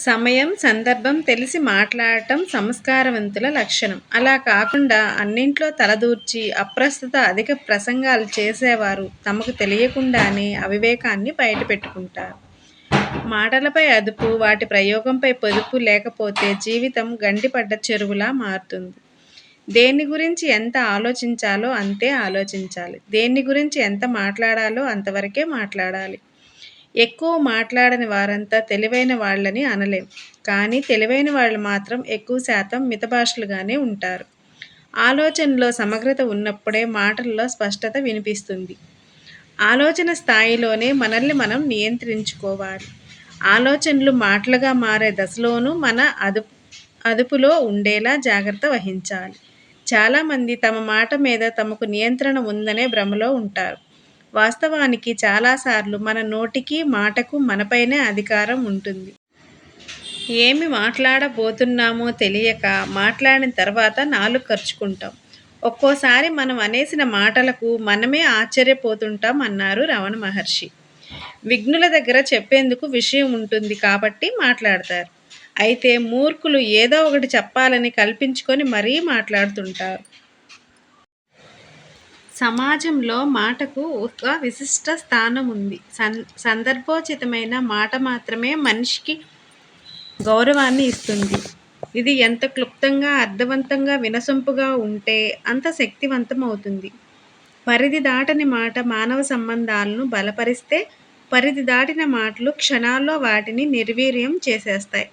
సమయం సందర్భం తెలిసి మాట్లాడటం సంస్కారవంతుల లక్షణం. అలా కాకుండా అన్నింట్లో తలదూర్చి అప్రస్తుత అధిక ప్రసంగాలు చేసేవారు తమకు తెలియకుండానే అవివేకాన్ని బయటపెట్టుకుంటారు. మాటలపై అదుపు, వాటి ప్రయోగంపై పొదుపు లేకపోతే జీవితం గండిపడ్డ చెరువులా మారుతుంది. దేన్ని గురించి ఎంత ఆలోచించాలో అంతే ఆలోచించాలి. దేన్ని గురించి ఎంత మాట్లాడాలో అంతవరకే మాట్లాడాలి. ఎక్కువ మాట్లాడని వారంతా తెలివైన వాళ్ళని అనలేం. కానీ తెలివైన వాళ్ళు మాత్రం ఎక్కువ శాతం మితభాషులుగానే ఉంటారు. ఆలోచనలో సమగ్రత ఉన్నప్పుడే మాటల్లో స్పష్టత వినిపిస్తుంది. ఆలోచన స్థాయిలోనే మనల్ని మనం నియంత్రించుకోవాలి. ఆలోచనలు మాటలుగా మారే దశలోనూ మన అదుపు అదుపులో ఉండేలా జాగ్రత్త వహించాలి. చాలామంది తమ మాట మీద తమకు నియంత్రణ ఉందనే భ్రమలో ఉంటారు. వాస్తవానికి చాలాసార్లు మన నోటికి, మాటకు మనపైనే అధికారం ఉంటుంది. ఏమి మాట్లాడబోతున్నామో తెలియక మాట్లాడిన తర్వాత నాలుగు ఖర్చుకుంటాం ఒక్కోసారి మనం అనేసిన మాటలకు మనమే ఆశ్చర్యపోతుంటాం అన్నారు రమణ మహర్షి. విఘ్నుల దగ్గర చెప్పేందుకు విషయం ఉంటుంది కాబట్టి మాట్లాడతారు. అయితే మూర్ఖులు ఏదో ఒకటి చెప్పాలని కల్పించుకొని మరీ మాట్లాడుతుంటారు. సమాజంలో మాటకు ఒక విశిష్ట స్థానం ఉంది. సందర్భోచితమైన మాట మాత్రమే మనిషికి గౌరవాన్ని ఇస్తుంది. ఇది ఎంత క్లుప్తంగా, అర్థవంతంగా, వినసొంపుగా ఉంటే అంత శక్తివంతమవుతుంది. పరిధి దాటని మాట మానవ సంబంధాలను బలపరిస్తే, పరిధి దాటిన మాటలు క్షణాల్లో వాటిని నిర్వీర్యం చేసేస్తాయి.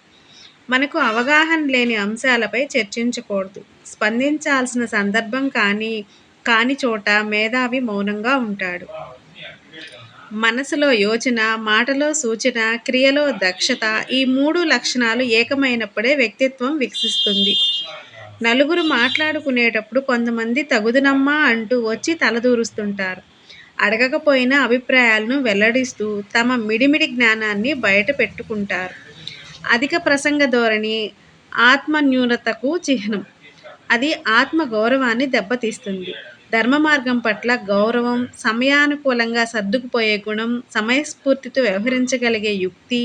మనకు అవగాహన లేని అంశాలపై చర్చించకూడదు. స్పందించాల్సిన సందర్భం కానీ కాని చోట మేధావి మౌనంగా ఉంటాడు. మనసులో యోచన, మాటలో సూచన, క్రియలో దక్షత ఈ మూడు లక్షణాలు ఏకమైనప్పుడే వ్యక్తిత్వం వికసిస్తుంది. నలుగురు మాట్లాడుకునేటప్పుడు కొంతమంది తగుదునమ్మా అంటూ వచ్చి తలదూరుస్తుంటారు. అడగకపోయిన అభిప్రాయాలను వెల్లడిస్తూ తమ మిడిమిడి జ్ఞానాన్ని బయట పెట్టుకుంటారు అధిక ప్రసంగ ధోరణి ఆత్మన్యూనతకు చిహ్నం. అది ఆత్మ గౌరవాన్ని దెబ్బతీస్తుంది. ధర్మ మార్గం పట్ల గౌరవం, సమయానుకూలంగా సర్దుకుపోయే గుణం, సమయస్ఫూర్తితో వ్యవహరించగలిగే యుక్తి,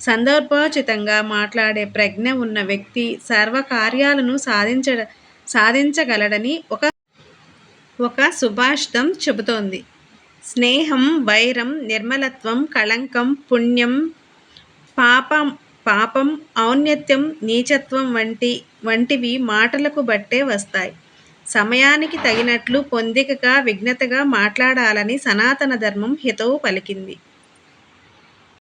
సందర్భోచితంగా మాట్లాడే ప్రజ్ఞ ఉన్న వ్యక్తి సర్వకార్యాలను సాధించ సాధించగలడని ఒక ఒక సుభాషితం చెబుతోంది. స్నేహం, వైరం, నిర్మలత్వం, కళంకం, పుణ్యం, పాపం, పాపం ఔన్నత్యం, నీచత్వం వంటి వంటివి మాటలకు బట్టే వస్తాయి. సమయానికి తగినట్లు పొందికగా, విజ్ఞతగా మాట్లాడాలని సనాతన ధర్మం హితవు పలికింది.